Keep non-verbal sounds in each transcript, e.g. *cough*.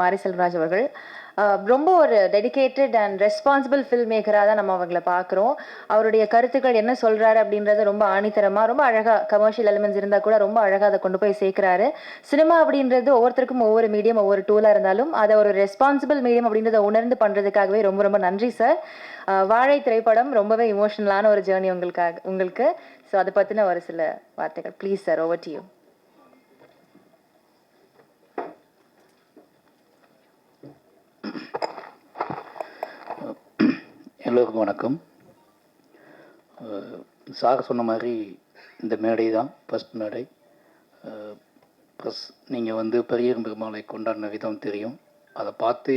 மாரி செல்வராஜ் அவர்கள். ரொம்ப ஒரு டெடிக்கேட்டட் அண்ட் ரெஸ்பான்சிபிள் ஃபில்ம் மேக்கராக தான் நம்ம அவங்கள பார்க்குறோம் அவருடைய கருத்துக்கள் என்ன சொல்கிறாரு அப்படின்றத ரொம்ப ஆணித்தரமாக ரொம்ப அழகாக கமர்ஷியல் எலிமெண்ட்ஸ் இருந்தால் கூட ரொம்ப அழகாக அதை கொண்டு போய் சேர்க்குறாரு. சினிமா அப்படின்றது ஒவ்வொருத்தருக்கும் ஒவ்வொரு மீடியம் ஒவ்வொரு டூலாக இருந்தாலும் அதை ஒரு ரெஸ்பான்சிபிள் மீடியம் அப்படின்றத உணர்ந்து பண்ணுறதுக்காகவே ரொம்ப ரொம்ப நன்றி சார் வாழை திரைப்படம் ரொம்பவே இமோஷனலான ஒரு ஜேர்னி உங்களுக்காக உங்களுக்கு. ஸோ அதை பற்றின ஒரு சில வார்த்தைகள். Please sir over to you எல்லோருக்கும் வணக்கம். சார் சொன்ன மாதிரி இந்த மேடை தான் ஃபஸ்ட் மேடை. ப்ளஸ் நீங்கள் வந்து பெரியரும் பெருமாளை கொண்டாடின விதம் தெரியும். அதை பார்த்து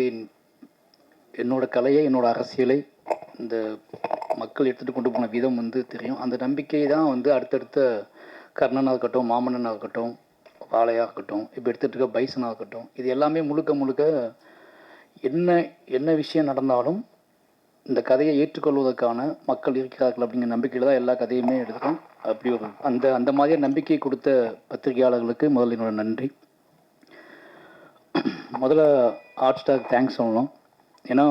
என்னோடய கலையை என்னோடய அரசியலை இந்த மக்கள் எடுத்துகிட்டு கொண்டு போன விதம் வந்து தெரியும். அந்த நம்பிக்கை தான் வந்து அடுத்தடுத்த கர்ணனாக இருக்கட்டும் மாமன்னனாக இருக்கட்டும் வாழையாக இருக்கட்டும் இப்போ எடுத்துகிட்டு இருக்க பைசனாக இருக்கட்டும் இது எல்லாமே முழுக்க முழுக்க என்ன என்ன விஷயம் நடந்தாலும் இந்த கதையை ஏற்றுக்கொள்வதற்கான மக்கள் இருக்கிறார்கள் அப்படிங்கிற நம்பிக்கையில் தான் எல்லா கதையுமே எடுக்கிறோம் அப்படி ஒரு அந்த அந்த மாதிரியான நம்பிக்கை கொடுத்த பத்திரிகையாளர்களுக்கு முதல்ல என்னோட நன்றி. முதல்ல ஹாட் ஸ்டாக் தேங்க்ஸ் சொல்லணும். ஏன்னா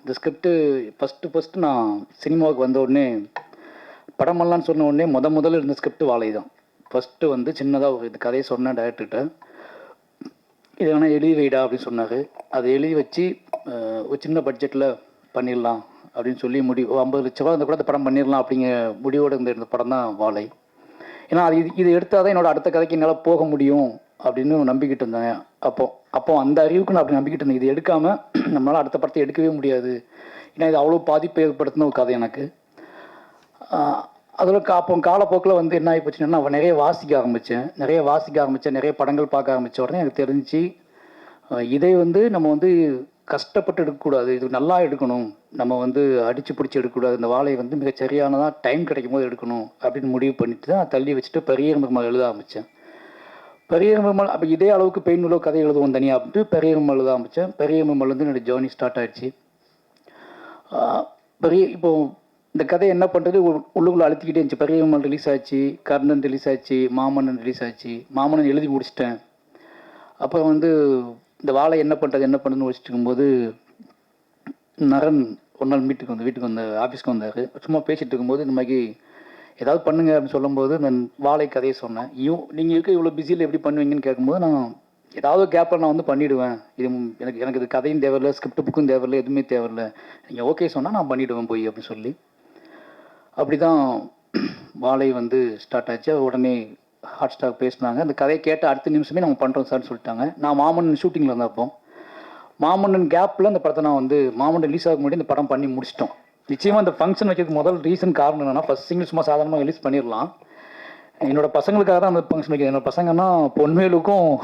இந்த ஸ்கிரிப்டு ஃபஸ்ட்டு ஃபஸ்ட்டு நான் சினிமாவுக்கு வந்த உடனே படமெல்லாம் சொன்ன உடனே முத முதல்ல இருந்த ஸ்கிரிப்ட் வாழை தான் ஃபஸ்ட்டு வந்து சின்னதாக ஒரு கதையை சொன்னேன் டேரக்டர்கிட்ட இது வேணால் எழுதி வைடா அப்படின்னு சொன்னார். அதை எழுதி வச்சு ஒரு சின்ன பட்ஜெட்டில் பண்ணிடலாம் அப்படின்னு சொல்லி முடி ஒரு ஐம்பது லட்ச ரூபா கூட இந்த படம் பண்ணிடலாம் அப்படிங்கிற முடிவோடு இருந்த இந்த படம் தான் வாழை. ஏன்னா அது இது இது எடுத்தால் தான் என்னோட அடுத்த கதைக்கு என்னால் போக முடியும் அப்படின்னு நம்பிக்கிட்டு இருந்தேன். அப்போது அப்போ அந்த அறிவுக்கு நான் அப்படி நம்பிக்கிட்டு இருந்தேன். இது எடுக்காமல் *clears throat* நம்மளால் அடுத்த படத்தை எடுக்கவே முடியாது. ஏன்னா இது அவ்வளோ பாதிப்பு ஏற்படுத்தின ஒரு கதை எனக்கு. அதில் கா அப்போ காலப்போக்கில் வந்து என்ன ஆகி போச்சுன்னா நான் நிறைய வாசிக்க ஆரம்பித்தேன் நிறைய வாசிக்க ஆரம்பித்தேன் நிறைய படங்கள் பார்க்க ஆரம்பித்த உடனே எனக்கு தெரிஞ்சு இதை வந்து நம்ம வந்து கஷ்டப்பட்டு எடுக்கக்கூடாது. இது நல்லா எடுக்கணும். நம்ம வந்து அடித்து பிடிச்சி எடுக்கக்கூடாது. இந்த வாழையை வந்து மிக சரியானதாக டைம் கிடைக்கும் போது எடுக்கணும் அப்படின்னு முடிவு பண்ணிட்டு தான் தள்ளி வச்சுட்டு பெரிய பெருமாள் எழுத ஆரம்பித்தேன் பெரிய பெருமாள் அப்போ இதே அளவுக்கு பெயின் உள்ள கதை எழுதுவோம் தனியாக அப்படின்ட்டு பெரிய பெருமாள் எழுத ஆரம்பித்தேன் பெரிய பெருமாள் வந்து என்னோடய ஜேர்னி ஸ்டார்ட் ஆயிடுச்சு. பெரிய இப்போ இந்த கதை என்ன பண்ணுறது உள்ளுக்குள்ள அழுத்திக்கிட்டே இருந்துச்சு. பெரியம்மல் ரிலீஸ் ஆச்சு. கர்ணன் ரிலீஸ் ஆச்சு. மாமன்னன் ரிலீஸ் ஆச்சு. மாமன்னன் எழுதி முடிச்சிட்டேன். அப்புறம் வந்து இந்த வாழை என்ன பண்ணுறது என்ன பண்ணுறதுன்னு யோசிச்சுட்டு இருக்கும்போது நரன் ஒரு நாள் வீட்டுக்கு வந்து வீட்டுக்கு வந்த ஆஃபீஸ்க்கு வந்தார். சும்மா பேசிகிட்டு இருக்கும்போது இந்த மாதிரி ஏதாவது பண்ணுங்க அப்படின்னு சொல்லும்போது நான் வாழை கதையை சொன்னேன். ஐயோ நீங்கள் இருக்க இவ்வளோ பிஸியில் எப்படி பண்ணுவீங்கன்னு கேட்கும்போது நான் ஏதாவது கேப்பில் நான் வந்து பண்ணிவிடுவேன் இது எனக்கு எனக்கு இது கதையும் தேவையில்ல ஸ்கிரிப்ட் புக்கும் தேவையில்லை எதுவுமே தேவையில்லை. நீங்கள் ஓகே சொன்னால் நான் பண்ணிவிடுவேன் போய் அப்படின்னு சொல்லி. அப்படி தான் வாழை வந்து ஸ்டார்ட் ஆச்சு. உடனே ஹாட் ஸ்டாக் பேசினாங்க. அந்த கதையை கேட்ட அடுத்த நிமிஷமே நம்ம பண்ணுறோம் சார்னு சொல்லிட்டாங்க. நான் மாமன்னன் ஷூட்டிங்கில் இருந்தேன் மாமன்னன் கேப்பில் அந்த படத்தை நான் வந்து மாமன்னன் ரிலீஸ் ஆக முன்னாடி இந்த படம் பண்ணி முடிச்சிட்டோம். நிச்சயமாக அந்த ஃபங்க்ஷன் வைக்கிறதுக்கு முதல் ரீசன் காரணம் என்னென்னா ஃபஸ்ட் சிங்கிள் சும்மா சாதாரணமாக ரிலீஸ் பண்ணிடலாம். என்னோட பசங்களுக்காக தான் அந்த ஃபங்க்ஷன் வைக்கிறது என்னோட பசங்கன்னா பொன்வேலுக்கும் *laughs*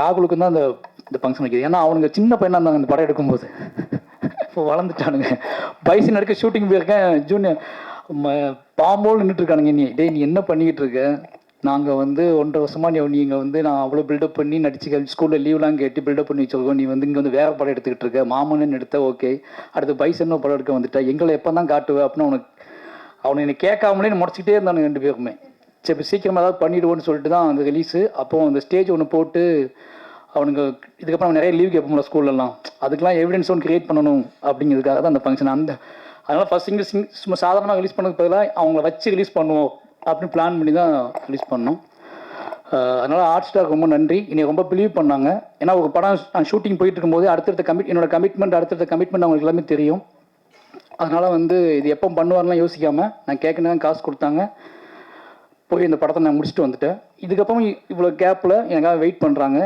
ராகுலுக்கும் தான் அந்த இந்த ஃபங்க்ஷன் வைக்கிறது ஏன்னா அவனுங்க சின்ன பையனாக இருந்தாங்க அந்த படம் எடுக்கும்போது. *laughs* இப்போ வளர்ந்துட்டானுங்க. பைசன் எடுக்க ஷூட்டிங் போயிருக்கேன். ஜூனியர் பாம்போல் நின்றுட்டு இருக்கானுங்க நீ டேய் நீ என்ன பண்ணிக்கிட்டு இருக்க நாங்கள் வந்து ஒன்றரை வருஷமா நீ நீங்கள் வந்து நான் அவ்வளோ பில்டப் பண்ணி நடிச்சு ஸ்கூலில் லீவ்லாம் கேட்டு பில்டப் பண்ணி வச்சிருக்கோம். நீ வந்து இங்கே வந்து வேற படம் எடுத்துக்கிட்டு இருக்க. மாமன்னு எடுத்த ஓகே அடுத்து பைசன் படம் எடுக்க வந்துட்டா. எங்களை எப்போ தான் காட்டுவேன் அப்படின்னு அவனுக்கு அவனை என்னை கேட்காமலே முடச்சிக்கிட்டே இருந்தானுங்க ரெண்டு பேருமே. சரி இப்போ சீக்கிரமாக ஏதாவது பண்ணிடுவோன்னு சொல்லிட்டு தான் அந்த ரிலீஸு அப்போது அந்த ஸ்டேஜ் ஒன்று போட்டு அவனுங்க இதுக்கப்புறம் அவன் நிறைய லீவ் கேட்போம்ல ஸ்கூல்லலாம் அதுக்கெல்லாம் எவிடன்ஸ் ஒன்று கிரியேட் பண்ணணும் அப்படிங்கிறதுக்காக தான் அந்த ஃபங்க்ஷன் அந்த அதனால் ஃபஸ்ட் சிங்கிள் சிங் சும்மா சாதாரணமாக ரிலீஸ் பண்ணதுக்கு பதிலாக அவங்கள வச்சு ரிலீஸ் பண்ணுவோம் அப்படின்னு பிளான் பண்ணி தான் ரிலீஸ் பண்ணோம். அதனால் அதனால ஸ்டார் ரொம்ப நன்றி. என்னை ரொம்ப பிலீவ் பண்ணாங்க. ஏன்னா ஒரு படம் நான் ஷூட்டிங் போயிட்டு இருக்கும்போது அடுத்தடுத்த கமிட் என்னோட கமிட்மெண்ட் அடுத்தடுத்த கமிட்மெண்ட் அவங்களுக்கு எல்லாமே தெரியும். அதனால் வந்து இது எப்போ பண்ணுவார்லாம் யோசிக்காமல் நான் கேட்கணும் காசு கொடுத்தாங்க. போய் இந்த படத்தை நான் முடிச்சுட்டு வந்துட்டேன். இதுக்கப்புறம் இவ்வளோ கேப்பில் எனக்காக வெயிட் பண்ணுறாங்க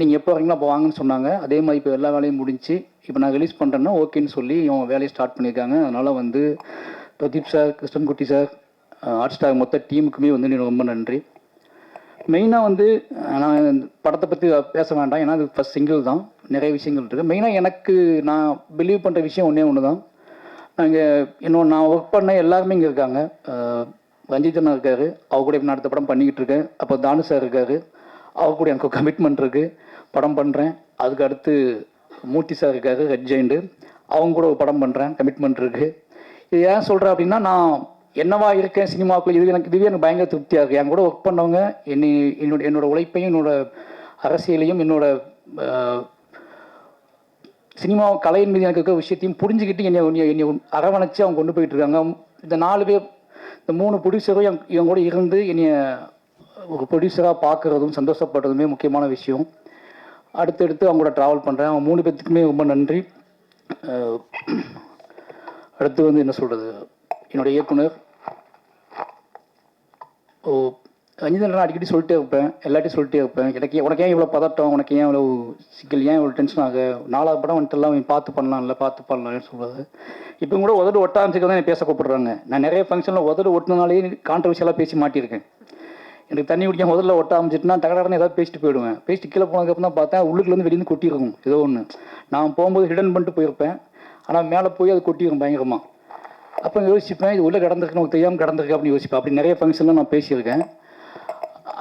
நீங்கள் எப்போ வரீங்களோ அப்போ வாங்கன்னு சொன்னாங்க. அதே மாதிரி இப்போ எல்லா வேலையும் முடிஞ்சு இப்போ நான் ரிலீஸ் பண்ணுறேன்னா ஓகேன்னு சொல்லி இவங்க வேலையை ஸ்டார்ட் பண்ணியிருக்காங்க. அதனால் வந்து Pradeep sir Krishnankutty sir Hotstar மொத்த டீமுக்குமே வந்து எனக்கு ரொம்ப நன்றி. மெயினாக வந்து நான் இந்த படத்தை பற்றி பேச வேண்டாம். ஏன்னா அது ஃபஸ்ட் சிங்கிள் தான். நிறைய விஷயங்கள் இருக்குது மெயினாக எனக்கு நான் பிலீவ் பண்ணுற விஷயம் ஒன்றே ஒன்று தான் நாங்கள் இன்னும் நான் ஒர்க் பண்ண எல்லாருமே இங்கே இருக்காங்க. அஹ், ரஞ்சித் அண்ணா இருக்காரு. அவர் கூட இப்போ நான் அடுத்த படம் பண்ணிக்கிட்டு இருக்கேன். அப்போ தானு சார் இருக்காரு. அவர் கூட எனக்கு கமிட்மெண்ட் இருக்குது படம் பண்ணுறேன் அதுக்கு அடுத்து மூர்த்தி சார் இருக்காரு ரெட் ஜெயிண்டு அவங்க கூட ஒரு படம் பண்ணுறேன் கமிட்மெண்ட் இருக்குது இது ஏன் சொல்கிறேன் அப்படின்னா நான் என்னவா இருக்கேன் சினிமாவுக்குள்ள இது எனக்கு இதுவே எனக்கு பயங்கர திருப்தியாக இருக்குது என் கூட ஒர்க் பண்ணவங்க என்னை என்னோட என்னோட உழைப்பையும் என்னோட அரசியலையும் என்னோட சினிமா கலையின் மீது எனக்கு இருக்கிற விஷயத்தையும் புரிஞ்சுக்கிட்டு என்னை என்னை அரவணைச்சு அவங்க கொண்டு போயிட்டு இருக்காங்க. இந்த நாலு பேர் இந்த மூணு ப்ரொடியூசரும் என் இவங்க கூட இருந்து என்னைய ஒரு ப்ரொடியூசராக பார்க்குறதும் சந்தோஷப்படுறதுமே முக்கியமான விஷயம். அடுத்தடுத்து அவங்க கூட ட்ராவல் பண்ணுறேன் அவங்க மூணு பேர்த்துக்குமே ரொம்ப நன்றி. அடுத்து வந்து என்ன சொல்கிறது என்னுடைய இயக்குனர். ஓ ரஞ்சிதன் நான் அடிக்கடி சொல்லிட்டே இருப்பேன். எல்லாட்டையும் சொல்லிட்டே இருப்பேன். எனக்கு உனக்கு ஏன் இவ்வளோ பதட்டம்? உனக்கு ஏன் இவ்வளோ சிக்கல்? ஏன் இவ்வளோ டென்ஷன் ஆக? நாலாவது படம் வந்துட்டு எல்லாம் பார்த்து பண்ணலாம்ல பார்த்து பண்ணலாம்னு சொல்கிறது இப்போ கூட உதடு ஒட்ட தான் என்னை பேச கூப்பிடுறாங்க. நான் நிறைய ஃபங்க்ஷனில் உதடு ஒட்டினாலே கான்ட்ரவர்ஷியலாக பேசி மாட்டியிருக்கேன். எனக்கு தண்ணி குடிக்காம முதல்ல ஒட்ட ஆரம்பிச்சிட்டுனா தகடன்னு ஏதாவது பேசிட்டு போயிடுவேன். பேசிட்டு கீழே போனதுக்கப்புறம் தான் பார்த்தா உள்ளுக்குலேருந்து வெளியிருந்து கொட்டியிருக்கும். ஏதோ ஒன்று நான் போகும்போது ஹிடன் பண்ணிட்டு போயிருப்பேன். ஆனால் மேலே போய் அது கொட்டியிருக்கும் பயங்கரமாக அப்போ யோசிப்பேன் இது உள்ளே கிடந்திருக்கு நமக்கு தெரியாமல் கிடந்திருக்கு அப்படின்னு யோசிப்பேன். அப்படி நிறைய ஃபங்க்ஷனில் நான் பேசியிருக்கேன்.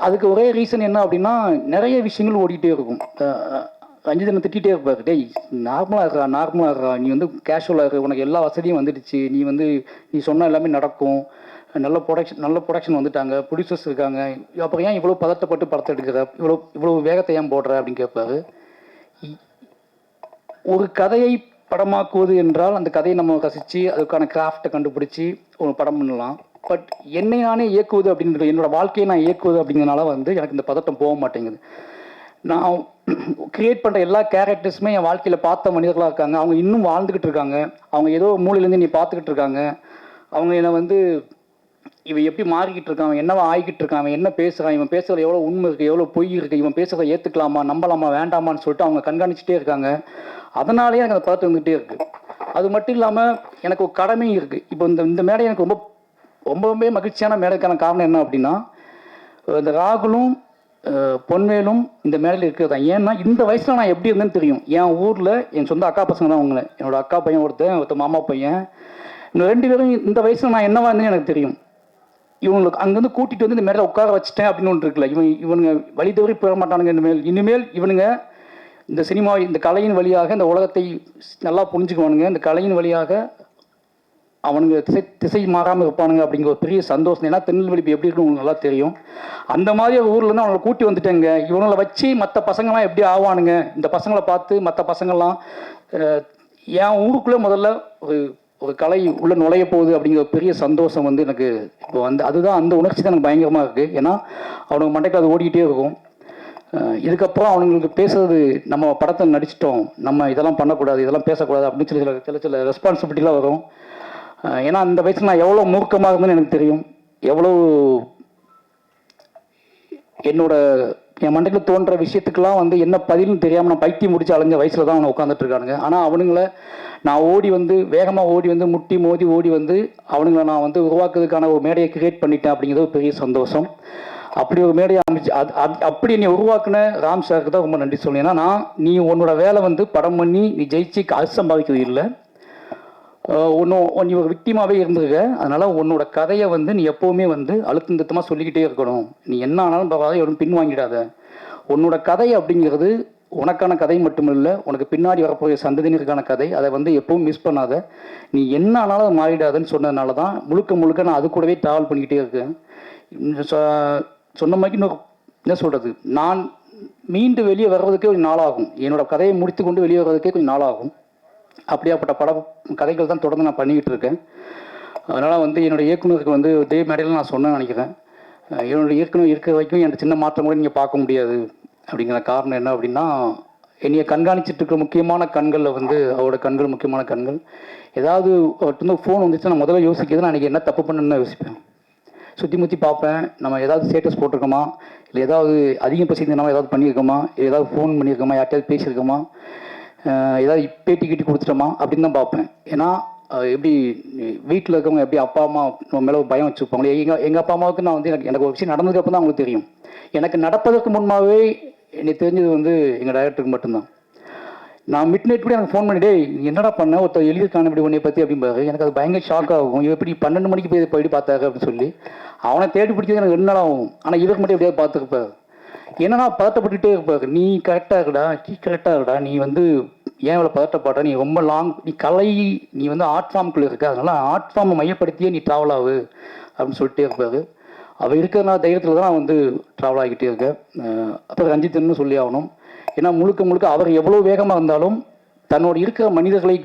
அதுக்கு ஒரே ரீசன் என்ன அப்படின்னா நிறைய விஷயங்கள் ஓடிக்கிட்டே இருக்கும். அஞ்சு ரஞ்சிதனை திட்டிகிட்டே இருப்பார். டேய் நார்மலாக இருக்கா நார்மலாக இருக்கா நீ வந்து கேஷுவலாக இருக்க உனக்கு எல்லா வசதியும் வந்துடுச்சு. நீ வந்து நீ சொன்ன எல்லாமே நடக்கும். நல்ல ப்ரொடக்ஷன் நல்ல ப்ரொடக்ஷன் வந்துட்டாங்க. ப்ரொடியூசர்ஸ் இருக்காங்க. அப்போ ஏன் இவ்வளோ பதட்டப்பட்டு படத்தை எடுக்கிற? இவ்வளோ இவ்வளோ வேகத்தை ஏன் போடுற அப்படின்னு கேட்பாரு. ஒரு கதையை படமாக்குவது என்றால் அந்த கதையை நம்ம ரசித்து அதுக்கான கிராஃப்டை கண்டுபிடிச்சி ஒரு படம் பண்ணலாம். பட் என்னை நானே இயக்குவது அப்படின்றது என்னோடய வாழ்க்கையை நான் இயக்குவது அப்படிங்கிறனால வந்து எனக்கு இந்த பதட்டம் போக மாட்டேங்குது. நான் கிரியேட் பண்ணுற எல்லா கேரக்டர்ஸுமே என் வாழ்க்கையில் பார்த்த மனிதர்களாக இருக்காங்க. அவங்க இன்னும் வாழ்ந்துக்கிட்டு இருக்காங்க. அவங்க ஏதோ மூலையிலேருந்து நீ பார்த்துக்கிட்டு இருக்காங்க. அவங்க என்னை வந்து இவன் எப்படி மாறிக்கிட்டு இருக்கான் அவன் என்னவா ஆகிக்கிட்டு இருக்கான் அவன் என்ன பேசுகிறான் இவன் பேசுகிற எவ்வளோ உண்மை இருக்குது எவ்வளோ பொய் இருக்குது இவன் பேசுகிறத ஏற்றுக்கலாமா நம்பலாமா வேண்டாமான்னு சொல்லிட்டு அவங்க கண்காணிச்சிட்டே இருக்காங்க. அதனாலேயே எனக்கு அந்த பதட்டம் வந்துகிட்டே இருக்குது அது மட்டும் இல்லாமல் எனக்கு ஒரு கடமையும் இருக்குது இப்போ இந்த இந்த மேடை எனக்கு ரொம்ப ரொம்பவே மகிழ்ச்சியான மேடைக்கான காரணம் என்ன அப்படின்னா இந்த ராகுலும் பொன்வேலும் இந்த மேடையில் இருக்கிறது தான் ஏன்னா இந்த வயசில் நான் எப்படி இருந்தேன்னு தெரியும். என் ஊரில் என் சொந்த அக்கா பசங்க தான் அவங்கள என்னோடய அக்கா பையன் ஒருத்தன் ஒருத்தர் மாமா பையன். இந்த ரெண்டு பேரும் இந்த வயசில் நான் என்னவா இருந்தேன்னு எனக்கு தெரியும். இவங்களுக்கு அங்கேருந்து கூட்டிகிட்டு வந்து இந்த மேடையில் உட்கார வச்சுட்டேன் அப்படின்னு ஒன்று இருக்குல்ல. இவன் இவனுங்க வழி தவறி போக மாட்டானுங்க இனிமேல். இனிமேல் இவனுங்க இந்த சினிமா இந்த கலையின் வழியாக இந்த உலகத்தை நல்லா புரிஞ்சுக்குவானுங்க. இந்த கலையின் வழியாக அவனுங்க திசை திசை மாறாமல் இருப்பானுங்க அப்படிங்கிற ஒரு பெரிய சந்தோஷம். ஏன்னா திருநெல்வேலி எப்படி இருக்குன்னு உங்களுக்கு நல்லா தெரியும். அந்த மாதிரி ஒரு ஊர்ல இருந்து கூட்டி வந்துட்டேங்க. இவங்களை வச்சு மற்ற பசங்களாம் எப்படி ஆவானுங்க? இந்த பசங்களை பார்த்து மற்ற பசங்கள்லாம் என் ஊருக்குள்ளே முதல்ல ஒரு ஒரு கலை உள்ள நுழைய போகுது அப்படிங்கிற பெரிய சந்தோஷம் வந்து எனக்கு இப்போ வந்து அதுதான் அந்த உணர்ச்சி தான் எனக்கு பயங்கரமாக இருக்குது ஏன்னா அவனுக்கு மண்டைக்கு அது ஓடிக்கிட்டே இருக்கும். இதுக்கப்புறம் அவனுங்களுக்கு பேசுறது நம்ம படத்தை நடிச்சிட்டோம். நம்ம இதெல்லாம் பண்ணக்கூடாது இதெல்லாம் பேசக்கூடாது அப்படின்னு சொல்லி சில சில சில ரெஸ்பான்சிபிலிட்டிலாம் வரும். ஏன்னா அந்த வயசில் நான் எவ்வளோ மூர்க்கமாக இருந்தேன்னு எனக்கு தெரியும். எவ்வளோ என்னோட என் மண்டையில் தோன்ற விஷயத்துக்கெல்லாம் வந்து என்ன பதில்னு தெரியாமல் நான் பைத்தியம் முடிச்சு அலைஞ்ச வயசில் தான் அவனை உட்காந்துட்டு இருக்கானுங்க ஆனால் அவனுங்கள நான் ஓடி வந்து வேகமாக ஓடி வந்து முட்டி மோதி ஓடி வந்து அவனுங்கள நான் வந்து உருவாக்குறதுக்கான ஒரு மேடையை கிரியேட் பண்ணிட்டேன் அப்படிங்கிறது ஒரு பெரிய சந்தோஷம். அப்படி ஒரு மேடையை அமைச்சு அது அது அப்படி நீ உருவாக்குன ராம் சாருக்கு தான் ரொம்ப நன்றி சொல்லணும். ஏன்னா நான் நீ உன்னோட வேலை வந்து படம் பண்ணி நீ ஜெயிச்சு காசு சம்பாதிக்கிறது இல்லை. ஒன்றும் நீ ஒரு விக்டிமாவே இருந்திருக்க. அதனால் உன்னோட கதையை வந்து நீ எப்போவுமே வந்து அழுத்தம் திருத்தமாக சொல்லிக்கிட்டே இருக்கணும். நீ என்ன ஆனாலும் பரவாயில்ல எவரும் பின் வாங்கிடாத. உன்னோட கதை அப்படிங்கிறது உனக்கான கதை மட்டுமில்லை உனக்கு பின்னாடி வரப்போகிற சந்ததியினருக்கான கதை. அதை வந்து எப்பவும் மிஸ் பண்ணாத. நீ என்ன ஆனாலும் மாறிடாதுன்னு சொன்னதுனால தான் முழுக்க முழுக்க நான் அது கூடவே ட்ராவல் பண்ணிக்கிட்டே இருக்கேன். சொன்ன மாதிரி இன்னொரு என்ன சொல்கிறது நான் மீண்டு வெளியே வர்றதுக்கே கொஞ்சம் நாளாகும். என்னோடய கதையை முடித்து கொண்டு வெளியே வர்றதுக்கே கொஞ்சம் நாளாகும். அப்படியாப்பட்ட பட கதைகள் தான் தொடர்ந்து நான் பண்ணிக்கிட்டு இருக்கேன். அதனால் வந்து என்னுடைய இயக்குனருக்கு வந்து இதே மேடையில் நான் சொன்னேன்னு நினைக்கிறேன். என்னுடைய என்னோட இயக்குனர் இருக்கிற வரைக்கும் எனக்கு சின்ன மாற்றம் கூட நீங்கள் பார்க்க முடியாது. அப்படிங்கிற காரணம் என்ன அப்படின்னா என்னைய கண்காணிச்சிட்டு இருக்கிற முக்கியமான கண்களில் வந்து அவரோட கண்கள் முக்கியமான கண்கள். ஏதாவது அவர்கிட்ட ஃபோன் வந்துச்சு நான் முதல்ல யோசிக்கிறது நான் அன்றைக்கி என்ன தப்பு பண்ணணும்னு யோசிப்பேன். சுற்றி முற்றி பார்ப்பேன். நம்ம ஏதாவது ஸ்டேட்டஸ் போட்டிருக்கோமா? இல்லை ஏதாவது அதிகம் பேசியிருந்தோமா ஏதாவது பண்ணியிருக்கோமா? இல்லை ஏதாவது ஃபோன் பண்ணியிருக்கோமா? யார்கிட்டயாவது பேசியிருக்கோமா? ஏதாவது பேட்டி கீட்டி கொடுத்துட்டோமா அப்படின்னு தான் பார்ப்பேன். ஏன்னா எப்படி வீட்டில் இருக்கவங்க எப்படி அப்பா அம்மா நம்ம மேலே பயம் வச்சுருப்பாங்களே எங்கள் எங்கள் அப்பா அம்மாவுக்கு நான் வந்து எனக்கு எனக்கு ஒரு விஷயம் நடந்ததுக்கு தான் அவங்களுக்கு தெரியும். எனக்கு நடப்பதற்கு முன்பாகவே எனக்கு தெரிஞ்சது வந்து எங்கள் டைரக்டருக்கு மட்டும்தான். நான் மிட் நைட் கூட எனக்கு ஃபோன் பண்ணிட்டே என்னடா பண்ண? ஒருத்தர் எழுதியிருக்கான இப்படி உன்னை பற்றி அப்படிம்பாரு எனக்கு அது பயங்கர ஷாக் ஆகும். இவன் எப்படி பன்னெண்டு மணிக்கு போய் போயிட்டு பார்த்தாரு அப்படின்னு சொல்லி அவனை தேடி பிடிக்கிறது எனக்கு ரெண்டு நாள் ஆகும். ஆனால் இவருக்கு மட்டும் எப்படியாவது பார்த்துருப்பாரு. என்னன்னா பதட்டப்பட்டுட்டே இருப்பாரு. நீ கரெக்டாக இருக்கடா நீ கரெக்டாக இருக்கடா நீ வந்து ஏன் இவ்வளோ பதட்டப்படுற? நீ ரொம்ப லாங் நீ கலை நீ வந்து ஆர்ட் ஃபார்முக்குள்ளே இருக்க. அதனால ஆர்ட் ஃபார்மை மையப்படுத்தியே நீ ட்ராவல் ஆகு அப்படின்னு சொல்லிட்டே இருப்பாரு. அவர் இருக்கிற தைரியத்தில் தான் நான் வந்து ட்ராவல் ஆகிக்கிட்டே இருக்கேன். அப்புறம் ரஞ்சித்னு சொல்லி ஆகணும். ஏன்னா முழுக்க முழுக்க அவர் எவ்வளோ வேகமாக இருந்தாலும் தன்னோட இருக்கிற மனிதர்களை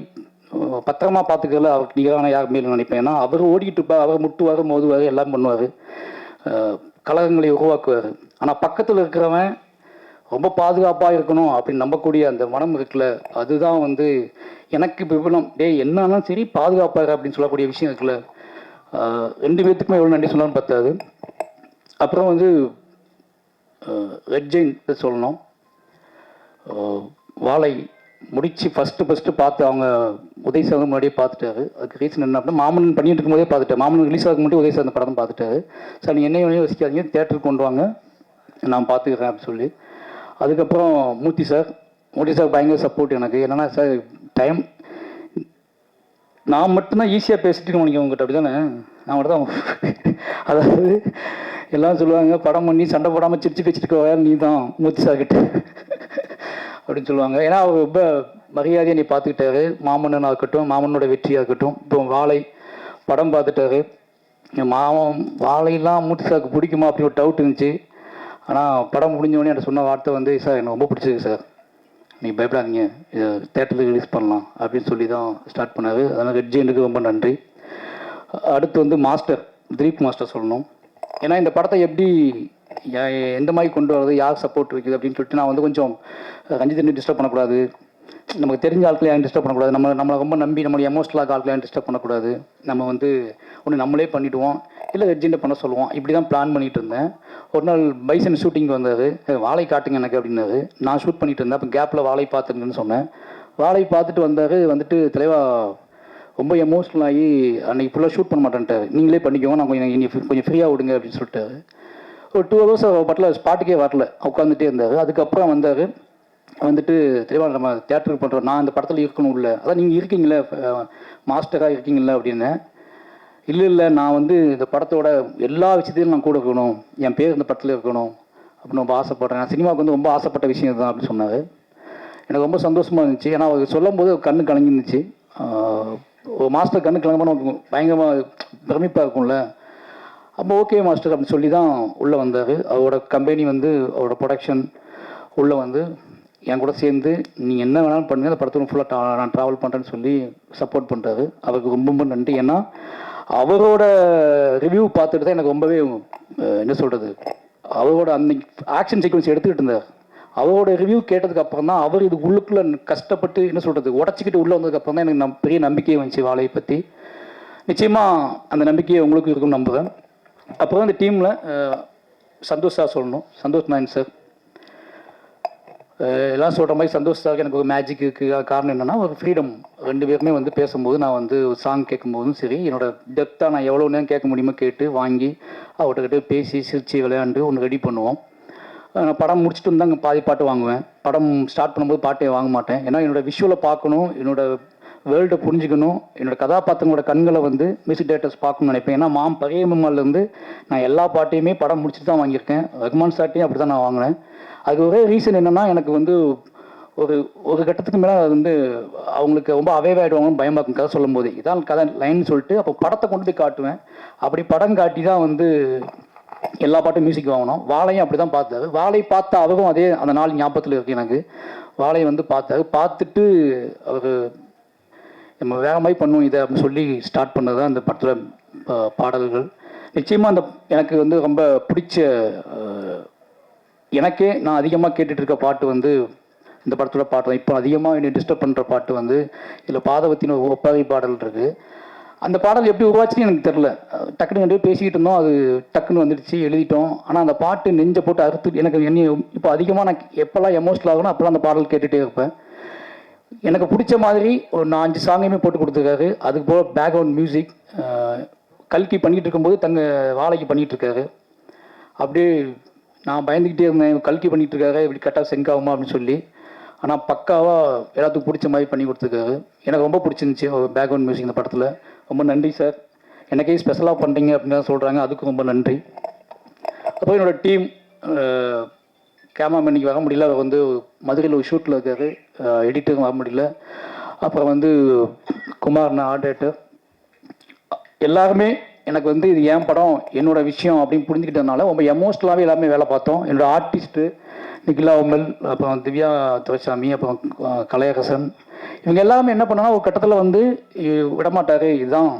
பத்திரமா பார்த்துக்கிறதுல அவருக்கு நிகரான யாருமே இல்லைன்னு நினைப்பேன். ஏன்னா அவர் ஓடிக்கிட்டு இருப்பார் அவர் முட்டுவார் மோதுவார் எல்லாம் பண்ணுவார். கழகங்களை உருவாக்குவார். ஆனால் பக்கத்தில் இருக்கிறவன் ரொம்ப பாதுகாப்பாக இருக்கணும் அப்படின்னு நம்பக்கூடிய அந்த மனம் இருக்குல்ல அதுதான் வந்து எனக்கு விபலம் டேய் என்னாலும் சரி பாதுகாப்பாக அப்படின்னு சொல்லக்கூடிய விஷயம் இருக்குல்ல. ரெண்டு பேர்த்துக்குமே எவ்வளோ நன்றி சொன்னாலும் பத்தாது. அப்புறம் வந்து ரெட் ஜெயின் சொல்லணும். வாழை முடிச்சு ஃபஸ்ட்டு ஃபஸ்ட்டு பார்த்து அவங்க உதய் சார் முன்னாடியே பார்த்துட்டாரு. அதுக்கு ரீசன் என்ன அப்படின்னா மாமன் பண்ணிட்டு இருக்கும்போதே பார்த்துட்டேன் மாமன் ரிலீஸ் ஆகும் மட்டும் உதய் சார் அந்த படம் பார்த்துட்டாரு. சார் நீங்கள் என்ன வேணும் யோசிக்காதீங்க தேட்டருக்கு கொண்டு வாங்க நான் பார்த்துக்கிறேன் அப்படின்னு சொல்லி. அதுக்கப்புறம் மூர்த்தி சார் மூர்த்தி சார் பயங்கர சப்போர்ட் எனக்கு. என்னென்னா சார் டைம் நான் மட்டும்தான் ஈஸியாக பேசிட்டு உனக்கு உங்ககிட்ட அப்படி தானே நான் மட்டும் தான் அதாவது எல்லாம் சொல்லுவாங்க படம் பண்ணி சண்டை போடாமல் சிரிச்சு பேசிட்டு நீ தான் மூர்த்தி சார்கிட்ட. அப்படின்னு சொல்லுவாங்க. ஏன்னா அவர் ரொம்ப மரியாதையை நீ பார்த்துக்கிட்டாரு. மாமன்னனாக இருக்கட்டும் மாமனோட வெற்றியாக இருக்கட்டும். இப்போ வாழை படம் பார்த்துட்டாரு. என் மாமன் வாழையெல்லாம் மூர்த்தி சாக்கு பிடிக்குமா அப்படி ஒரு டவுட் இருந்துச்சு. ஆனால் படம் முடிஞ்சவொடனே உடனே சொன்ன வார்த்தை வந்து சார் எனக்கு ரொம்ப பிடிச்சிருக்கு சார். நீ பயப்படாதீங்க. இதை தேட்டரில் ரிலீஸ் பண்ணலாம். அப்படின்னு சொல்லி தான் ஸ்டார்ட் பண்ணார் அதனால் ரெட் ஜெயினுக்கு ரொம்ப நன்றி. அடுத்து வந்து மாஸ்டர் திலீப் மாஸ்டர் சொல்லணும். ஏன்னா இந்த படத்தை எப்படி எந்த மாதிரி கொண்டு வரது யார் சப்போர்ட் இருக்குது அப்படின்னு சொல்லிட்டு நான் வந்து கொஞ்சம் ரஞ்சித் டிஸ்டர்ப் பண்ணக்கூடாது. நமக்கு தெரிஞ்ச ஆட்களை யாரும் டிஸ்டர்ப் பண்ணக்கூடாது. நம்ம நம்மளை ரொம்ப நம்பி நம்மளுடைய எமோஷனலாக ஆட்களை யாரும் டிஸ்டர்ப் பண்ணக்கூடாது. நம்ம வந்து ஒன்று நம்மளே பண்ணிவிடுவோம் இல்லை ரெஜிண்டை பண்ண சொல்லுவோம். இப்படி தான் பிளான் பண்ணிகிட்டு இருந்தேன். ஒரு நாள் பைசன் ஷூட்டிங் வந்தார் வாழை காட்டுங்க எனக்கு அப்படின்னாரு. நான் ஷூட் பண்ணிகிட்டு இருந்தேன். அப்போ கேப்பில் வாழை பார்த்துருங்கன்னு சொன்னேன். வாழை பார்த்துட்டு வந்தார். வந்துட்டு தலைவா ரொம்ப எமோஷ்னல் ஆகி அன்னைக்கு ஃபுல்லாக ஷூட் பண்ண மாட்டேன்ட்டார். நீங்களே பண்ணிக்கோங்க. நான் கொஞ்சம் கொஞ்சம் ஃப்ரீயாக விடுங்க அப்படின்னு சொல்லிட்டாரு. ஒரு டூ ஹவர்ஸ் பட்டில் ஸ்பாட்டுக்கே வரல. உட்காந்துட்டே இருந்தார். அதுக்கப்புறம் வந்தார். வந்துட்டு தெளிவாக நம்ம தேட்டருக்கு பண்ணுறோம் நான் அந்த படத்தில் இருக்கணும் இல்லை அதான் நீங்கள் இருக்கீங்களே மாஸ்டராக இருக்கீங்களா அப்படின்னு. இல்லை இல்லை நான் வந்து இந்த படத்தோட எல்லா விஷயத்தையும் நான் கூட இருக்கணும். என் பேர் இந்த படத்தில் இருக்கணும். அப்படின்னு ரொம்ப ஆசைப்படுறேன். நான் சினிமாவுக்கு வந்து ரொம்ப ஆசைப்பட்ட விஷயம் தான் அப்படின்னு சொன்னார். எனக்கு ரொம்ப சந்தோஷமாக இருந்துச்சு. ஏன்னா அவர் சொல்லும் போது கண்ணு கலங்கிருந்துச்சு. ஒரு மாஸ்டர் கண்ணு கிளம்பணும் பயங்கரமாக பிரமிப்பாக இருக்கும்ல. அப்போ ஓகே மாஸ்டர் அப்படின்னு சொல்லி தான் உள்ளே வந்தார். அவரோட கம்பெனி வந்து அவரோட ப்ரொடக்ஷன் உள்ளே வந்து என் கூட சேர்ந்து நீங்கள் என்ன வேணாலும் பண்ணுங்க அந்த படத்தில் ஃபுல்லாக நான் ட்ராவல் பண்ணுறேன்னு சொல்லி சப்போர்ட் பண்ணுறாரு அவருக்கு ரொம்ப ரொம்ப நன்றி. ஏன்னா அவரோட ரிவ்யூ பார்த்துட்டு தான் எனக்கு ரொம்பவே என்ன சொல்கிறது அவரோட அந்த ஆக்ஷன் சீக்வன்ஸ் எடுத்துக்கிட்டு இருந்தார். அவரோட ரிவ்யூ கேட்டதுக்கு அப்புறம் தான் அவர் இது உள்ளுக்குள்ளே கஷ்டப்பட்டு என்ன சொல்கிறது உடச்சிக்கிட்டு உள்ளே வந்ததுக்கப்புறம் தான் எனக்கு நம் பெரிய நம்பிக்கை வந்துச்சு வாழையை பற்றி நிச்சயமாக அந்த நம்பிக்கையை உங்களுக்கு இருக்கும்னு நம்புகிறேன் அப்புறம் இந்த டீமில் சந்தோஷ் சார் சொல்லணும். சந்தோஷ் நாயன் சார் எல்லாம் சொல்கிற மாதிரி சந்தோஷ் சாருக்கு எனக்கு ஒரு மேஜிக் இருக்குது காரணம் என்னென்னா ஒரு ஃப்ரீடம் ரெண்டு பேருமே வந்து பேசும்போது நான் வந்து ஒரு சாங் கேட்கும்போதும் சரி என்னோட டெப்த்தாக நான் எவ்வளோ நேரம் கேட்க முடியுமோ கேட்டு வாங்கி அவர்கிட்ட பேசி சிரித்து விளையாண்டு ஒன்று ரெடி பண்ணுவோம். நான் படம் முடிச்சுட்டு இருந்தால் பாதி பாட்டு வாங்குவேன். படம் ஸ்டார்ட் பண்ணும்போது பாட்டே வாங்க மாட்டேன். ஏன்னா என்னோட விஷுவலை பார்க்கணும். என்னோடய வேர்ல்டை புரிஞ்சுக்கணும். என்னோட கதாபாத்திரங்களோட கண்களை வந்து மியூசிக் டேரக்டர்ஸ் பார்க்கணும்னு நினைப்பேன். ஏன்னா மாம் பழைய இருந்து நான் எல்லா பாட்டையுமே படம் முடிச்சுட்டு தான் வாங்கியிருக்கேன். ரகுமான் சாட்டையும் அப்படி தான் நான் வாங்கினேன். அது ஒரே ரீசன் என்னென்னா எனக்கு வந்து ஒரு ஒரு கட்டத்துக்கு மேலே அது வந்து அவங்களுக்கு ரொம்ப அவேவ் ஆகிடுவாங்கன்னு பயமாக இருக்கும் கதை சொல்லும் போது இதான் கதை லைன் சொல்லிட்டு அப்போ படத்தை கொண்டு போய் காட்டுவேன். அப்படி படம் காட்டி தான் வந்து எல்லா பாட்டும் மியூசிக் வாங்கினோம். வாழையும் அப்படி தான் பார்த்தாரு. வாழை பார்த்த அவரும் அதே அந்த நாள் ஞாபகத்தில் இருக்கு எனக்கு. வாழையை வந்து பார்த்தாரு. பார்த்துட்டு அவர் நம்ம வேகமாய் பண்ணுவோம் இதை அப்படின்னு சொல்லி ஸ்டார்ட் பண்ணது தான் அந்த படத்தில் பாடல்கள். நிச்சயமாக அந்த எனக்கு வந்து ரொம்ப பிடிச்ச எனக்கே நான் அதிகமாக கேட்டுட்டு இருக்க பாட்டு வந்து இந்த படத்தோட பாட்டு தான். இப்போ அதிகமாக என்னை டிஸ்டர்ப் பண்ணுற பாட்டு வந்து இதில் பாதவத்தின் ஒரு ஒப்பாரி பாடல் இருக்குது அந்த பாடல் எப்படி உருவாச்சுன்னு எனக்கு தெரில டக்குன்னு ரெண்டு பேசிக்கிட்டு இருந்தோம். அது டக்குன்னு வந்துடுச்சு எழுதிட்டோம். ஆனால் அந்த பாட்டு நெஞ்சை போட்டு அறுத்து எனக்கு என்ன இப்போ அதிகமாக நான் எப்போல்லாம் எமோஷனல் ஆகணும் அப்போல்லாம் அந்த பாடல் கேட்டுகிட்டே இருப்பேன். எனக்கு பிடிச்ச மாதிரி ஒரு நான் அஞ்சு சாங்கையுமே போட்டு கொடுத்துருக்காரு. அதுக்கு போக பேக்ரவுண்ட் மியூசிக் கல்கி பண்ணிகிட்டு இருக்கும்போது தங்க வாழைக்கு பண்ணிகிட்டு இருக்காரு. அப்படியே நான் பயந்துக்கிட்டே இருந்தேன் கல்கி பண்ணிட்டு இருக்காரு இப்படி கரெக்டாக செங்க் ஆகுமா அப்படின்னு சொல்லி. ஆனால் பக்காவாக எல்லாத்துக்கும் பிடிச்ச மாதிரி பண்ணி கொடுத்துருக்காரு. எனக்கு ரொம்ப பிடிச்சிருந்துச்சி பேக்ரவுண்ட் மியூசிக் இந்த படத்தில். ரொம்ப நன்றி சார் எனக்கே ஸ்பெஷலாக பண்ணுறீங்க அப்படின்னு தான் சொல்கிறாங்க அதுக்கும் ரொம்ப நன்றி. அப்புறம் என்னோட டீம் கேமராமேன் இன்னைக்கு வர முடியல. அவர் வந்து மதுரையில் ஒரு ஷூட்டில் இருக்காரு. எடிட்டரும் வர முடியல. அப்புறம் வந்து குமார்னா ஆர்டேட்டு எல்லாருமே எனக்கு வந்து இது என் படம் என்னோடய விஷயம் அப்படின்னு புரிஞ்சுக்கிட்டதுனால ரொம்ப எமோஷ்னலாகவே எல்லாமே வேலை பார்த்தோம். என்னோடய ஆர்டிஸ்ட்டு நிகிலா உமல் அப்புறம் திவ்யா துரைசாமி அப்புறம் கலையகசன் கலையரசன். இவங்க எல்லாருமே என்ன பண்ணாங்கன்னா ஒரு கட்டத்தில் வந்து விடமாட்டார். இதுதான்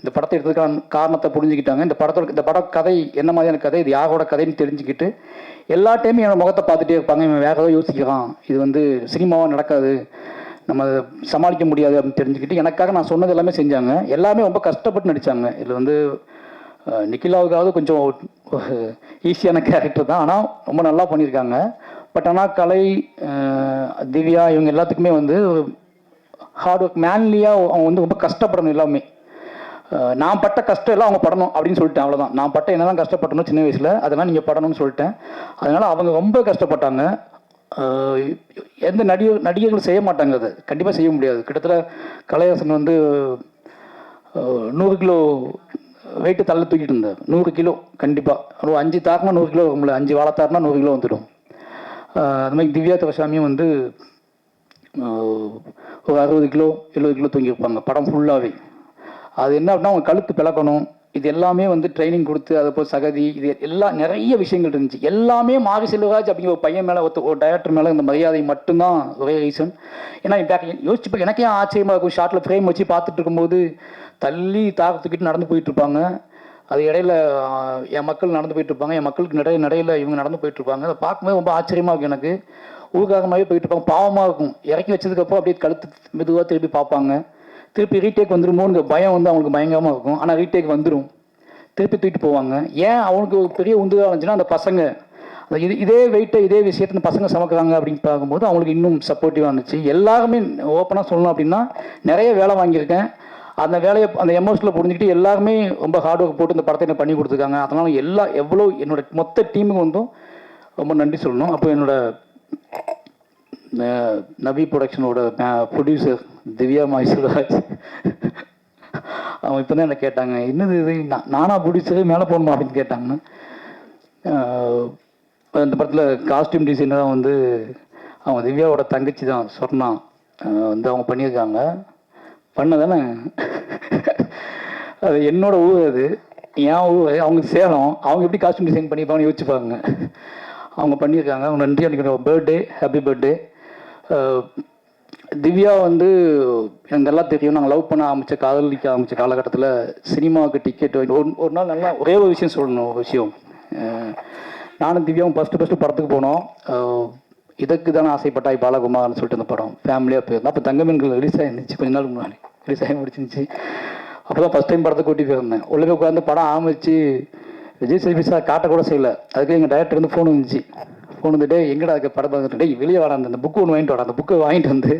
இந்த படத்தை எடுத்ததுக்கான காரணத்தை புரிஞ்சுக்கிட்டாங்க. இந்த படத்தோட இந்த பட கதை என்ன மாதிரியான கதை இது யாரோட கதைன்னு தெரிஞ்சுக்கிட்டு எல்லா டைமும் என்னோட முகத்தை பார்த்துட்டே இருப்பாங்க. இவன் வேற ஏதோ யோசிக்கிறான். இது வந்து சினிமாவாக நடக்காது. நம்ம அதை சமாளிக்க முடியாது அப்படின்னு தெரிஞ்சுக்கிட்டு எனக்காக நான் சொன்னது எல்லாமே செஞ்சாங்க. எல்லாமே ரொம்ப கஷ்டப்பட்டு நடித்தாங்க இதில் வந்து நிக்கிலாவுக்காவது கொஞ்சம் ஈஸியான கேரக்டர் தான். ஆனால் ரொம்ப நல்லா பண்ணியிருக்காங்க. பட் ஆனால் கலை திவ்யா இவங்க எல்லாத்துக்குமே வந்து ஹார்ட் ஒர்க் மேன்லியாக அவங்க வந்து ரொம்ப கஷ்டப்படணும் எல்லாமே. நான் பட்ட கஷ்டம் எல்லாம் அவங்க படணும் அப்படின்னு சொல்லிட்டேன் அவ்வளோதான் நான் பட்ட என்னதான் கஷ்டப்பட்டணும் சின்ன வயசில் அதெல்லாம் நீங்கள் படணும்னு சொல்லிட்டேன். அதனால் அவங்க ரொம்ப கஷ்டப்பட்டாங்க. எந்த நடிகர் நடிகர்கள் செய்ய மாட்டாங்க அது. கண்டிப்பாக செய்ய முடியாது. கிட்டத்தட்ட கலையரசன் வந்து நூறு கிலோ வெயிட்டு தள்ள தூக்கிட்டு இருந்தேன் நூறு கிலோ கண்டிப்பாக ஒரு அஞ்சு தாக்குனா நூறு கிலோ வரும்ல அஞ்சு வாழைத்தாருனா நூறு கிலோ வந்துடும். அது மாதிரி திவ்யா தவசாமியும் வந்து ஒரு அறுபது கிலோ எழுபது கிலோ தூங்கியிருப்பாங்க. படம் ஃபுல்லாகவே அது என்ன அப்படின்னா அவங்க கழுத்து பிளக்கணும். இது எல்லாமே வந்து ட்ரைனிங் கொடுத்து அதை போய் சகதி இது எல்லாம் நிறைய விஷயங்கள் இருந்துச்சு. எல்லாமே மாரி செல்வராஜ் அப்படிங்கிற ஒரு பையன் மேலே ஒருத்த ஒரு டைரக்டர் மேலே இந்த மரியாதை மட்டும்தான் ஒரே ரீசன் ஏன்னா பேக் யோசிச்சு பா- எனக்கே ஆச்சரியமாக இருக்கும். ஷார்ட்டில் ஃப்ரேம் வச்சு பார்த்துட்டு இருக்கும்போது தள்ளி தாக்கத்துக்கிட்டு நடந்து போயிட்டு இருப்பாங்க. அது இடையில என் மக்கள் நடந்து போயிட்டு இருப்பாங்க. என் மக்களுக்கு நிறைய நடையில் இவங்க நடந்து போயிட்டு இருப்பாங்க. அதை பார்க்கும்போது ரொம்ப ஆச்சரியமாக இருக்கும் எனக்கு. ஊர்காரமாகவே போயிட்டு இருப்பாங்க. பாவமாக இருக்கும். இறக்கி வச்சதுக்கப்புறம் அப்படியே கழுத்து மெதுவாக திருப்பி பார்ப்பாங்க. திருப்பி ரீடேக் வந்துருமோங்கிற பயம் வந்து அவங்களுக்கு பயங்கரமாக இருக்கும். ஆனால் ரீடேக் வந்துடும் திருப்பி தூக்கிட்டு போவாங்க. ஏன் அவனுக்கு ஒரு பெரிய உந்துதாக இருந்துச்சுன்னா அந்த பசங்க அந்த இது இதே வெயிட்டை இதே விஷயத்தை இந்த பசங்க சமக்குறாங்க அப்படின்னு பார்க்கும்போது அவங்களுக்கு இன்னும் சப்போர்ட்டிவாக இருந்துச்சு. எல்லாருமே ஓப்பனாக சொல்லணும் அப்படின்னா நிறைய வேலை வாங்கியிருக்கேன். அந்த வேலையை அந்த எமோஷனில் புரிஞ்சுக்கிட்டு எல்லாருமே ரொம்ப ஹார்ட் ஒர்க் போட்டு இந்த படத்தை என்ன பண்ணி கொடுத்துருக்காங்க. அதனால் எல்லா எவ்வளோ என்னோட மொத்த டீமுக்கு வந்தும் ரொம்ப நன்றி சொல்லணும். அப்போ என்னோட நவி நபி ப்ரொடக்ஷனோட ப்ரொடியூசர் திவ்யா மைசூராஜ் அவங்க இப்போ தான் என்ன கேட்டாங்க. என்னது இது? நானாக பிடிச்சது மேலே போகணுமா அப்படின்னு கேட்டாங்க. அந்த படத்தில் காஸ்டியூம் டிசைனராக வந்து அவங்க திவ்யாவோட தங்கச்சி தான் சொர்ணா. வந்து அவங்க பண்ணியிருக்காங்க. பண்ணதானே? அது என்னோட ஊர் அது. என் ஊர் அவங்க சேலம். அவங்க எப்படி காஸ்டியூம் டிசைன் பண்ணியிருப்பாங்கன்னு யோசிச்சுப்பாங்க அவங்க பண்ணியிருக்காங்க. அவங்க நன்றி அன்றைக்கி பர்த்டே ஹாப்பி பர்த்டே திவ்யா வந்து எனக்கு நல்லா தெரியும்? நாங்கள் லவ் பண்ண ஆரம்பித்த காதலிக்க ஆரம்பித்த காலகட்டத்தில் சினிமாவுக்கு டிக்கெட் ஒரு ஒரு நாள் நல்லா ஒரே ஒரு விஷயம் சொல்லணும் ஒரு விஷயம். நானும் திவ்யாவும் ஃபஸ்ட்டு ஃபஸ்ட்டு படத்துக்கு போனோம். இதுக்கு இதற்கு தானே ஆசைப்பட்டாய் பாலகுமார்னு சொல்லிட்டு அந்த படம் ஃபேமிலியாக போயிருந்தோம். அப்போ தங்கமீன்கள் ரிலீஸ் ஆயிருந்துச்சு கொஞ்ச நாள் முன்னாடி. ரிலீஸ் ஆகி முடிச்சிருந்துச்சு. அப்போ தான் ஃபஸ்ட் டைம் படத்தை கூட்டி போயிருந்தேன். உள்ளே உட்காந்து படம் ஆரம்பிச்சு விஜய் சேதுபதி சார் காட்ட கூட செய்யலை. அதுக்கு எங்கள் டேரக்டர் வந்து ஃபோன் வந்துச்சு கொண்டு வந்துட்டு எங்கடா அதுக்கு படம் பார்த்துட்டு வெளியே வாடா அந்த புக்கு ஒன்று வாங்கிட்டு வர அந்த புக்கை வாங்கிட்டு வந்து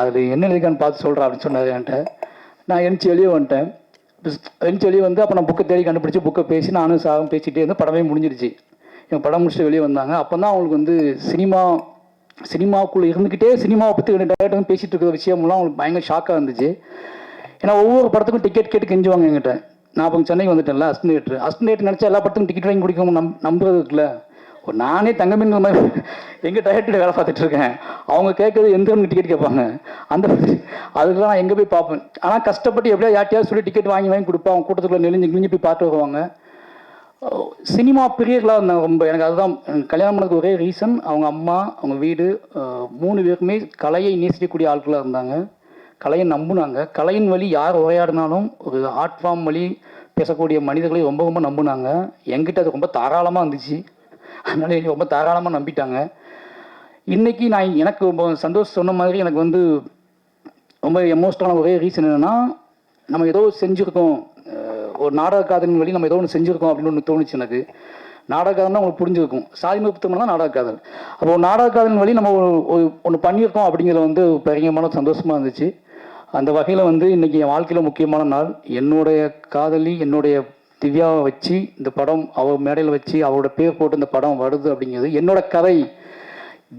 அதில் என்ன இருக்கான்னு பார்த்து சொல்கிறா அப்படின்னு சொன்னார் என்கிட்ட. நான் எழுச்சி வெளியே வந்துட்டேன். எழுச்சி வெளியே வந்து அப்போ நான் புக்கை தேடி கண்டுபிடிச்சி புக்கை பேசி நானும் சாகும் பேசிகிட்டே இருந்து படமே முடிஞ்சிருச்சு. என் படம் முடிச்சுட்டு வெளியே வந்தாங்க. அப்போ தான் அவங்களுக்கு வந்து சினிமா சினிமாவுக்குள்ளே இருந்துக்கிட்டே சினிமாவை பற்றி ரெண்டு டேரக்டர் வந்து பேசிகிட்டு இருக்கிற விஷயம்லாம் அவங்களுக்கு பயங்கர ஷாக்காக இருந்துச்சு. ஏன்னா ஒவ்வொரு படத்துக்கும் டிக்கெட் கேட்டு கெஞ்சுவாங்க என்கிட்ட. நான் அப்போ சென்னைக்கு வந்துட்டேன்ல அஸ்டேட்ரு அஸ்டேட் நினச்சா எல்லா படத்துக்கும் டிக்கெட் வாங்கி குடிக்கணும் நம் நம்புறது இருக்குல்ல. நானே தங்கமின் மாதிரி எங்கள் டயர்ட்டில் வேலை பார்த்துட்டு இருக்கேன். அவங்க கேட்கறது எந்த டிக்கெட் கேட்பாங்க? அந்த அதுக்கெல்லாம் நான் எங்கே போய் பார்ப்பேன்? ஆனால் கஷ்டப்பட்டு எப்படியா யார்ட்டையாவது சொல்லி டிக்கெட் வாங்கி வாங்கி கொடுப்பாங்க அவங்க கூட்டத்துக்குள்ள நெளிஞ்சு கிழிஞ்சு போய் பார்த்து வருவாங்க. சினிமா பிரியர்களாக இருந்தாங்க ரொம்ப. எனக்கு அதுதான் கல்யாணம் பண்ணதுக்கு ஒரே ரீசன் அவங்க அம்மா அவங்க வீடு மூணு பேருக்குமே கலையை நேசிக்கக்கூடிய ஆட்களாக இருந்தாங்க. கலையை நம்புனாங்க. கலையின் வழி யார் உரையாடினாலும் ஒரு ஆர்ட் ஃபார்ம் வழி பேசக்கூடிய மனிதர்களை ரொம்ப ரொம்ப நம்புனாங்க. எங்கிட்ட அது ரொம்ப தாராளமாக இருந்துச்சு. அதனால என்னை ரொம்ப தாராளமாக நம்பிட்டாங்க. இன்றைக்கி நான் எனக்கு ரொம்ப சந்தோஷம் சொன்ன மாதிரி எனக்கு வந்து ரொம்ப எமோஷனலான ஒரே ரீசன் என்னென்னா நம்ம ஏதோ செஞ்சுருக்கோம். ஒரு நாடக காதலின் வழி நம்ம ஏதோ ஒன்று செஞ்சுருக்கோம் அப்படின்னு ஒன்று தோணுச்சு எனக்கு. நாடக காதல்னா உங்களுக்கு புரிஞ்சிருக்கும். சாதி மறுப்புத்தம்னா நாடக காதல் அப்போ ஒரு நாடக காதலின் வழி நம்ம ஒரு ஒன்று பண்ணியிருக்கோம் அப்படிங்கிறது வந்து பெரியமான சந்தோஷமாக இருந்துச்சு. அந்த வகையில் வந்து இன்றைக்கி என் வாழ்க்கையில் முக்கியமான நாள் என்னுடைய காதலி என்னுடைய திவ்யாவை வச்சு இந்த படம் அவள் மேடையில் வச்சு அவரோட பேர் போட்டு இந்த படம் வருது அப்படிங்கிறது என்னோட கதை.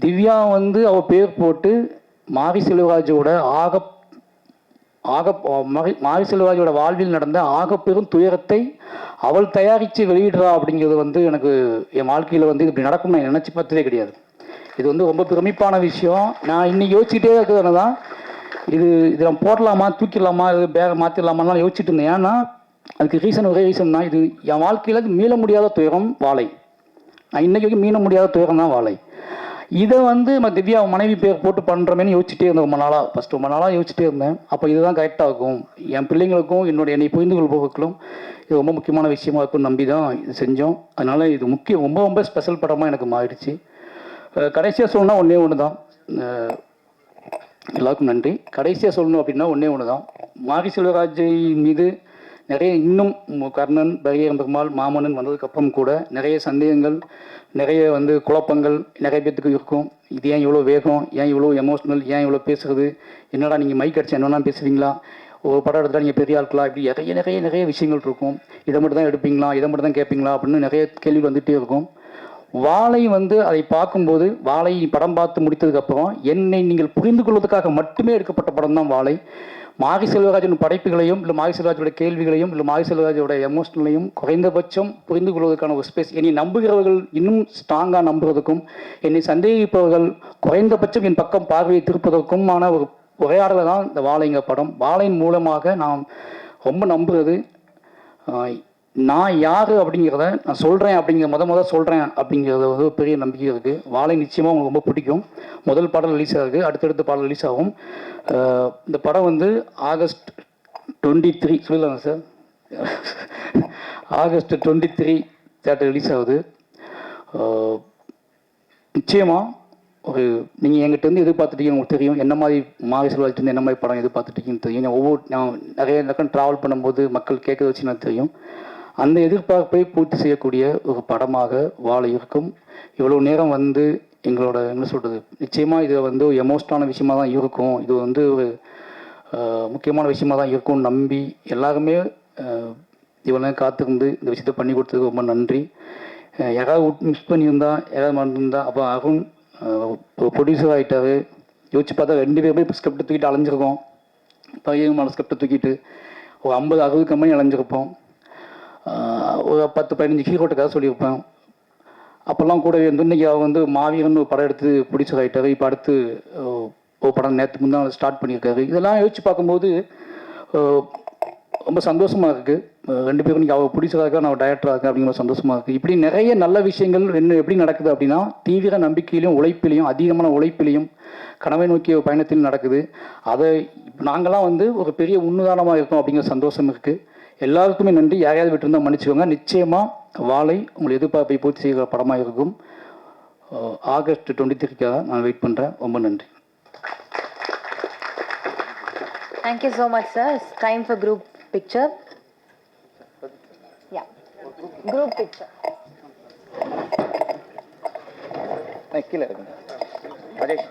திவ்யா வந்து அவள் பேர் போட்டு மாரி செல்வராஜோட ஆக ஆக மகி- மாரி செல்வராஜோட வாழ்வில் நடந்த ஆக பெரும் துயரத்தை அவள் தயாரித்து வெளியிடுறா அப்படிங்கிறது வந்து எனக்கு என் வாழ்க்கையில் வந்து இப்படி நடக்கும்னு நான் நினச்சி பார்த்ததே கிடையாது. இது வந்து ரொம்ப பெருமிப்பான விஷயம். நான் இன்னைக்கு யோசிச்சுட்டே இருக்கிறதுனால தான் இது இதில் போடலாமா தூக்கிடலாமா இது பேக மாற்றிடலாமான்லாம் யோசிச்சுட்டு இருந்தேன். ஏன்னா அதுக்கு ரீசன் ஒரே ரீசன் தான். இது என் வாழ்க்கையில் மீள முடியாத துயரம் வாழை. நான் இன்னைக்கு வரைக்கும் மீள முடியாத துயரம் தான் வாழை. இதை வந்து நம்ம திவ்யா அவன் மனைவி பேர் போட்டு பண்ணுறமேனு யோசிச்சுட்டே இருந்தேன் ரொம்ப நாளாக ஃபஸ்ட் ரொம்ப நாளாக யோசிச்சுட்டே இருந்தேன். அப்போ இதுதான் கரெக்டாக இருக்கும். என் பிள்ளைங்களுக்கும் என்னுடைய என்னை புரிந்து கொள்பவர்களும் இது ரொம்ப முக்கியமான விஷயமா இருக்கும்னு நம்பி தான் இது செஞ்சோம். அதனால் இது முக்கிய ரொம்ப ரொம்ப ஸ்பெஷல் படமாக எனக்கு மாறிடுச்சு. கடைசியாக சொல்லணும்னா ஒன்றே ஒன்று தான் எல்லாருக்கும் நன்றி. கடைசியாக சொல்லணும் அப்படின்னா ஒன்றே ஒன்று தான் மாரி செல்வராஜை மீது நிறைய இன்னும் கர்ணன் பரியரம் பெருமாள் மாமன்னன் வந்ததுக்கப்புறம் கூட நிறைய சந்தேகங்கள் நிறைய வந்து குழப்பங்கள் நிறைய பேர்த்துக்கு இருக்கும். இது ஏன் இவ்வளோ வேகம்? ஏன் இவ்வளோ எமோஷ்னல் ஏன் இவ்வளோ பேசுறது? என்னடா நீங்கள் மைக் அடிச்சு என்னென்னா பேசுவீங்களா ஒரு படம் எடுத்தால் நீங்கள் பெரிய ஆட்களா இப்படி நிறைய நிறைய நிறைய விஷயங்கள் இருக்கும். இதை மட்டும் தான் எடுப்பீங்களா? இதை மட்டும் தான் கேட்பீங்களா அப்படின்னு நிறைய கேள்வி வந்துகிட்டே இருக்கும். வாழை வந்து அதை பார்க்கும்போது வாழை படம் பார்த்து முடித்ததுக்கப்புறம் என்னை நீங்கள் புரிந்து கொள்வதற்காக மட்டுமே எடுக்கப்பட்ட படம் தான் வாழை. மாகி செல்வராஜன் படைப்புகளையும் இல்லை மாகி செல்வராஜோட கேள்விகளையும் இல்லை மாகி செல்வராஜோட எமோஷனலையும் குறைந்தபட்சம் புரிந்து கொள்வதற்கான ஒரு ஸ்பேஸ் என்னை நம்புகிறவர்கள் இன்னும் ஸ்ட்ராங்காக நம்புவதற்கும் என்னை சந்தேகிப்பவர்கள் குறைந்தபட்சம் என் பக்கம் பார்வையை திருப்பதற்குமான ஒரு உரையாடலை தான் இந்த வாழைங்க படம். வாழையின் மூலமாக நான் ரொம்ப நம்புறது நான் யார் அப்படிங்கிறத நான் சொல்கிறேன் அப்படிங்கிற முத முத சொல்கிறேன் அப்படிங்கிறது வந்து ஒரு பெரிய நம்பிக்கை இருக்குது வாழை நிச்சயமாக உங்களுக்கு ரொம்ப பிடிக்கும். முதல் பாடல் ரிலீஸ் ஆகுது அடுத்தடுத்த பாடல் ரிலீஸ் ஆகும். இந்த படம் வந்து ஆகஸ்ட் டுவெண்ட்டி த்ரீ சொல்லலாங்க sir? August twenty three theatre release ஆகுது நிச்சயமாக ஒரு நீங்கள் என்கிட்ட இருந்து எதிர்பார்த்துட்டீங்க உங்களுக்கு தெரியும். என்ன மாதிரி மாறி செல்வாஜிட்டு என்ன மாதிரி படம் எதிர்பார்த்துட்டீங்கன்னு தெரியும். ஒவ்வொரு நான் நிறைய பக்கம் ட்ராவல் பண்ணும்போது மக்கள் கேட்க வச்சு நான் தெரியும். அந்த எதிர்பார்ப்பை பூர்த்தி செய்யக்கூடிய ஒரு படமாக வாழ இருக்கும். இவ்வளோ நேரம் வந்து எங்களோட என்ன சொல்கிறது நிச்சயமாக இது வந்து ஒரு எமோஷனான விஷயமா தான் இருக்கும். இது வந்து ஒரு முக்கியமான விஷயமா தான் இருக்கும்னு நம்பி எல்லாருமே இவ்வளோ நேரம் காத்திருந்து இந்த விஷயத்த பண்ணி கொடுத்ததுக்கு ரொம்ப நன்றி. யாராவது மிஸ் பண்ணியிருந்தா யாராவது மறந்துருந்தா அப்போ அருண் ப்ரொடியூசர் ஆகிட்டாரு யோசிச்சு பார்த்தா ரெண்டு பேருமே இப்போ ஸ்கிரிப்ட் தூக்கிட்டு அலைஞ்சிருக்கோம். பையன் ஸ்கிரிப்டை தூக்கிட்டு ஒரு ஐம்பது அறுபது கம்பெனி அலைஞ்சிருப்போம். ஒரு பத்து பதினஞ்சு ஹீரோட்ட கதை சொல்லியிருப்பேன். அப்போல்லாம் கூட வந்து இன்னைக்கு அவர் வந்து மாவீரன் ஒரு படம் எடுத்து ப்ரொடியூசர் இப்போ அடுத்து ஒரு படம் நேற்று முந்தான் ஸ்டார்ட் பண்ணியிருக்காரு. இதெல்லாம் யோசிச்சு பார்க்கும்போது ரொம்ப சந்தோஷமாக இருக்குது ரெண்டு பேரும் இன்றைக்கி அவர் பிடிச்சதாக இருக்கா நான் டைரக்டராக இருக்கேன் அப்படிங்கிற சந்தோஷமாக இருக்குது இப்படி நிறைய நல்ல விஷயங்கள் என்ன எப்படி நடக்குது அப்படின்னா தீவிர நம்பிக்கையிலையும் உழைப்பிலையும் அதிகமான உழைப்பிலையும் கனவை நோக்கிய பயணத்திலும் நடக்குது. அதை நாங்களாம் வந்து ஒரு பெரிய உன்னுதாரணமாக இருக்கோம் அப்படிங்கிற சந்தோஷம் இருக்குது எல்லாருக்குமே நன்றி. யாரையாவது விட்டுருந்தா மன்னிச்சுக்கோங்க. நிச்சயமா வாழை உங்கள் எதிர்பார்ப்பை பூர்த்தி செய்கிற படமாக இருக்கும். ஆகஸ்ட் டுவெண்ட்டி த்ரீக்காக நான் வெயிட் பண்ணுறேன் ரொம்ப நன்றி. Thank you so much sir time for group picture yeah group picture கீழே இருக்குங்க ராஜேஷ்